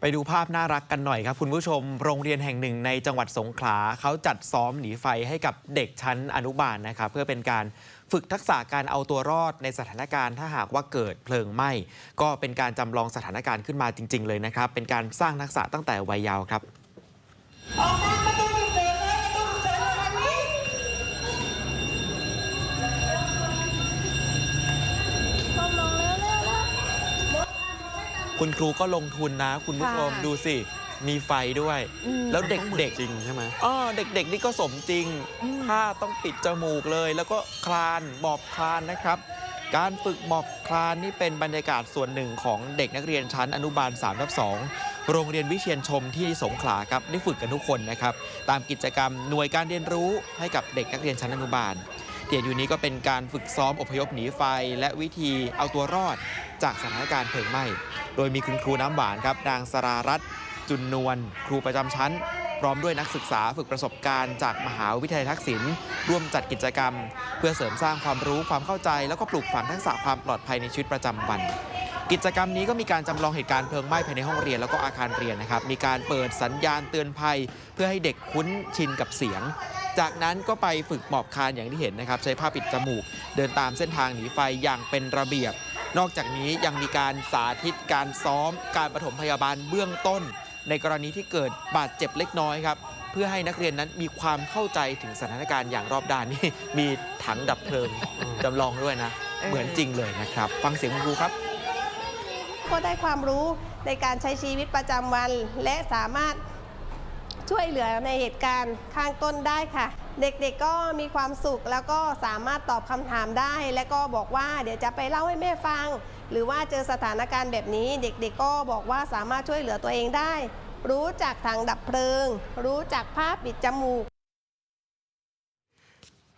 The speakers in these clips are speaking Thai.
ไปดูภาพน่ารักกันหน่อยครับ คุณผู้ชม โรงเรียนแห่งหนึ่งในจังหวัดสงขลาเขาจัดซ้อมหนีไฟให้กับเด็กชั้นอนุบาลนะครับเพื่อเป็นการฝึกทักษะการเอาตัวรอดในสถานการณ์ถ้าหากว่าเกิดเพลิงไหม้ก็เป็นการจำลองสถานการณ์ขึ้นมาจริง ๆ เลยนะครับ เป็นการสร้างทักษะตั้งแต่วัยเยาว์ครับ คุณครูก็ลงทุนนะ คุณผู้ชมค่ะดูสิ มีไฟด้วย อืม แล้วเด็กๆจริงใช่ไหมอ๋อเด็กๆ นี่ก็สมจริง อืม ผ้าต้องปิดจมูกเลย แล้วก็คลานหมอบคลานนะครับ การฝึกหมอบคลานนี่เป็นบรรยากาศส่วนหนึ่งของเด็กนักเรียนชั้นอนุบาล3ทับ2โรงเรียนวิเชียนชมที่สงขลาครับได้ฝึกกันทุกคนนะครับ ตามกิจกรรมหน่วยการเรียนรู้ให้กับเด็กนักเรียนชั้นอนุบาล ที่เห็นอยู่นี้ก็เป็นการฝึกซ้อมอพยพหนีไฟ และวิธีเอาตัวรอดจากสถานการณ์เพลิงไหม้ โดยมีคุณครูน้ำหวานครับนางสรารัตน์จุนนวลครูประจำชั้น พร้อมด้วยนักศึกษาฝึกประสบการณ์จากมหาวิทยาลัยทักษิณร่วมจัดกิจกรรม เพื่อเสริมสร้างความรู้ความเข้าใจ แล้วก็ปลูกฝังทักษะความปลอดภัยในชีวิตประจำวัน กิจกรรมนี้ก็มีการจำลองเหตุการณ์เพลิงไหม้ภายในห้องเรียนแล้วก็อาคารเรียนนะครับ มีการเปิดสัญญาณเตือนภัย เพื่อให้เด็กคุ้นชินกับเสียง จากนั้นก็ไปฝึกหมอบคานอย่างที่เห็นนะครับ ใช้ผ้าปิดจมูก เดินตามเส้นทางหนีไฟอย่างเป็นระเบียบ นอกจากนี้ยังมีการสาธิตการซ้อม การปฐมพยาบาลเบื้องต้น ในกรณีที่เกิดบาดเจ็บเล็กน้อยครับเพื่อให้นักเรียนนั้นมีความเข้าใจถึงสถานการณ์อย่างรอบด้านนี่มีถังดับเพลิงจำลองด้วยนะ เหมือนจริงเลยนะครับ ฟังเสียงคุณครูครับ ก็ได้ความรู้ในการใช้ชีวิตประจำวัน และสามารถช่วยเหลือในเหตุการณ์ข้างต้นได้ค่ะ เด็กๆก็มีความสุขแล้วก็สามารถตอบคำถามได้ และก็บอกว่าเดี๋ยวจะไปเล่าให้แม่ฟัง หรือว่าเจอสถานการณ์แบบนี้ เด็กๆก็บอกว่าสามารถช่วยเหลือตัวเองได้ รู้จักทางดับเพลิง รู้จักผ้าปิดจมูก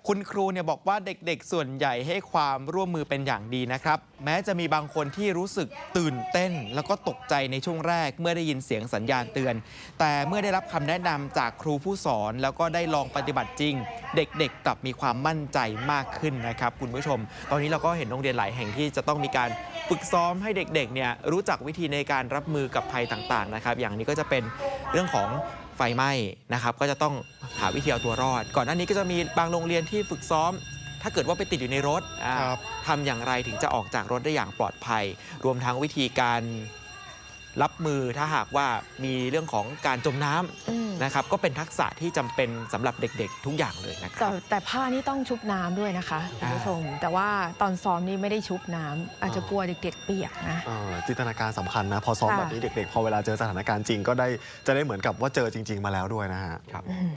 คุณครูเนี่ยบอกว่าเด็กๆ ส่วนใหญ่ให้ความร่วมมือเป็นอย่างดีนะครับ แม้จะมีบางคนที่รู้สึกตื่นเต้น แล้วก็ตกใจในช่วงแรก เมื่อได้ยินเสียงสัญญาณเตือน แต่เมื่อได้รับคำแนะนำจากครูผู้สอน แล้วก็ได้ลองปฏิบัติจริง เด็กๆกลับมีความมั่นใจมากขึ้นนะครับคุณผู้ชม ตอนนี้เราก็เห็นโรงเรียนหลายแห่งที่จะต้องมีการฝึกซ้อมให้เด็กๆเนี่ยรู้จักวิธีในการรับมือกับภัยต่างๆนะครับอย่างนี้ก็จะเป็นเรื่องของ ไฟไหม้นะครับ ก็จะต้องหาวิธีเอาตัวรอด ก่อนหน้านี้ก็จะมีบางโรงเรียนที่ฝึกซ้อม ถ้าเกิดว่าไปติดอยู่ในรถอ่าครับ ทำอย่างไรถึงจะออกจากรถได้อย่างปลอดภัย รวมทั้งวิธีการ รับมือถ้าหากว่ามีเรื่องของการจมน้ำอืมนะครับก็เป็นทักษะที่จำเป็นสำหรับเด็กๆ ทุกอย่างเลยนะคแต่รับแต่ผ้านี่ต้องชุบน้ำด้วยนะคะคุณผู้อ่าชม แต่ว่าตอนซ้อมนี่ไม่ได้ชุบน้ำอาจจะกลัวเด็กๆ เปียกนะเอ่อจินตนาการสำคัญนะ พอซ้อมค่ะแบบนี้เด็กๆ พอเวลาเจอสถานการณ์จริงก็ได้จะได้เหมือนกับว่าเจอจริง ๆ มาแล้วด้วยนะฮะครับอืม